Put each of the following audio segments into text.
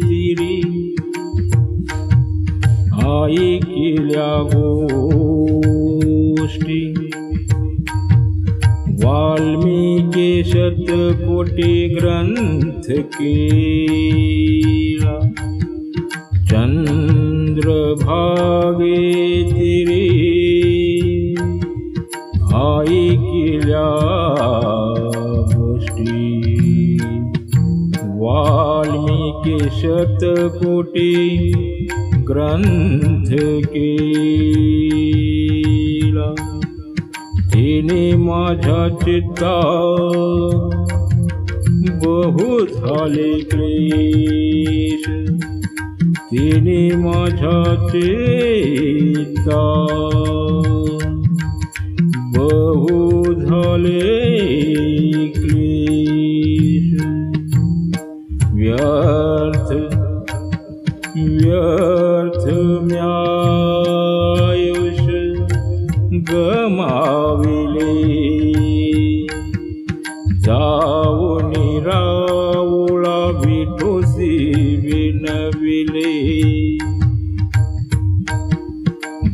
तिरी आई गोष्टी वाल्मिके शतकोटी ग्रंथ केला चंद्रभागे वाल्मिके शतकोटी ग्रंथ केला तिने माझ्या चित्ता बहु झाले क्लेश। तिने माझ्या चित्ता बहु झाले क्लेश। व्यर्थ म्यायुष गमाविले जाऊ राऊळा विठोसी विनविले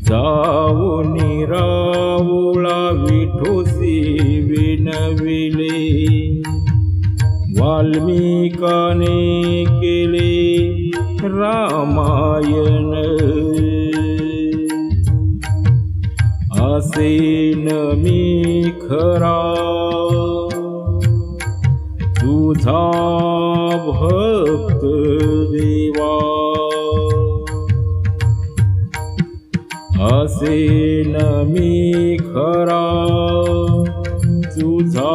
जाऊ राऊळा विठोसी विनविले वाल्मिकाने केले रामायण. असेन मी खरा. तुझा भक्त देवा. असेन मी खरा. तुझा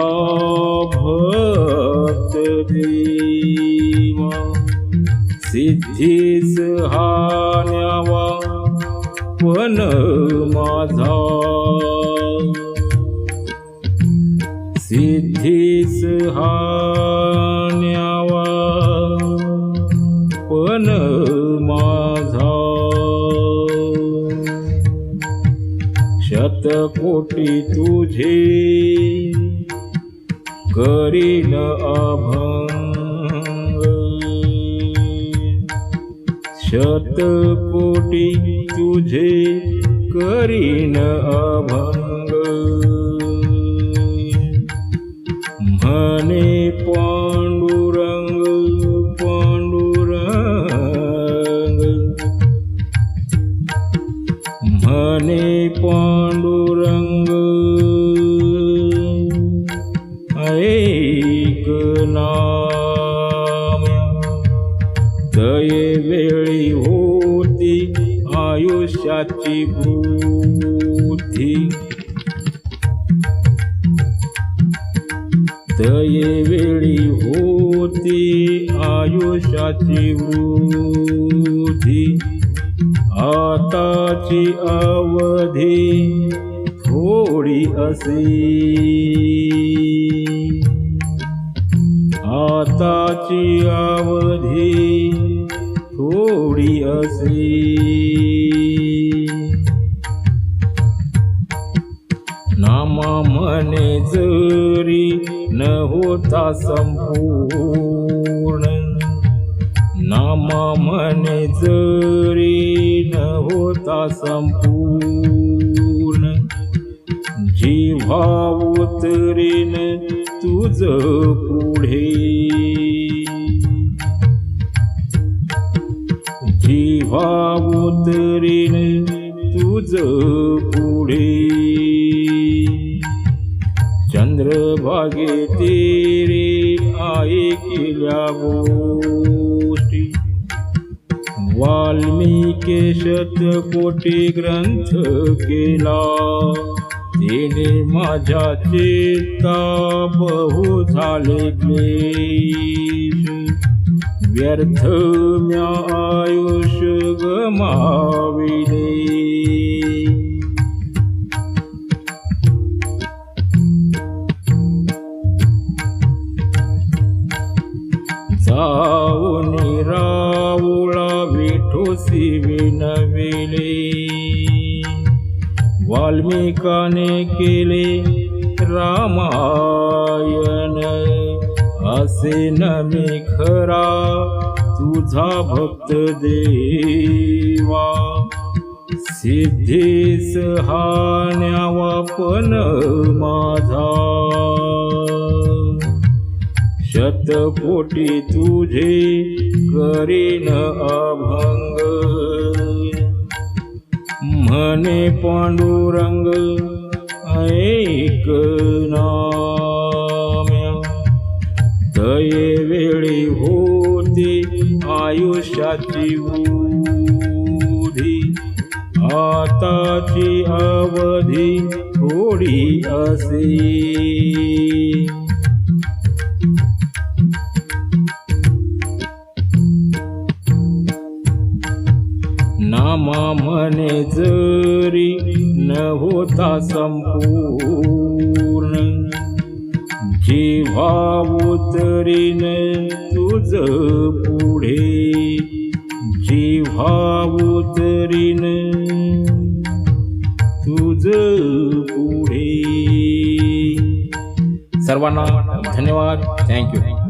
भक्त देवा. सिद्धीस हा न्यावा पण माझा. सिद्धीस हा न्यावा पण माझा. शतकोटी तुझे करीन अभंग. शतकोटी तुझे करीन अभंग। म्हणे पांडुरंग होती आयुष्याची बुद्धी. दये वेळी होती आयुष्याची वृद्धी आताची अवधी थोडी असे आताची अवधी थोडी असे. नामा म्हणे जरी न होता संपूर्ण. नामा म्हणे जरी न होता संपूर्ण. जीवा उतरेन तुझ पुढे. जिव्हा तुझ पुढे. चंद्रभागे तेरे आहे केल्या गोष्टी. वाल्मिके शतकोटी ग्रंथ केला. तिने माझ्या चेता बहु झाले क्लेश व्यर्थ म्या आयुष गमाविले जाऊन राऊळा विठोसी विनविले. वाल्मिकाने केले रामायण. असे न मी खरा तुझा भक्त देवा. सिद्धीस हा न्यावा पण माझा. शतकोटी तुझे करीन अभंग. म्हणे पांडुरंग ऐक ना. ये वेळी होती आयुष्याची उधी आताची अवधी थोडी असे. नामा म्हणे जरी न होता संपूर्ण जेव्हा उतरीन तुझ पुढे जेव्हा उतरीन तुझ पुढे. सर्वांना धन्यवाद. थँक्यू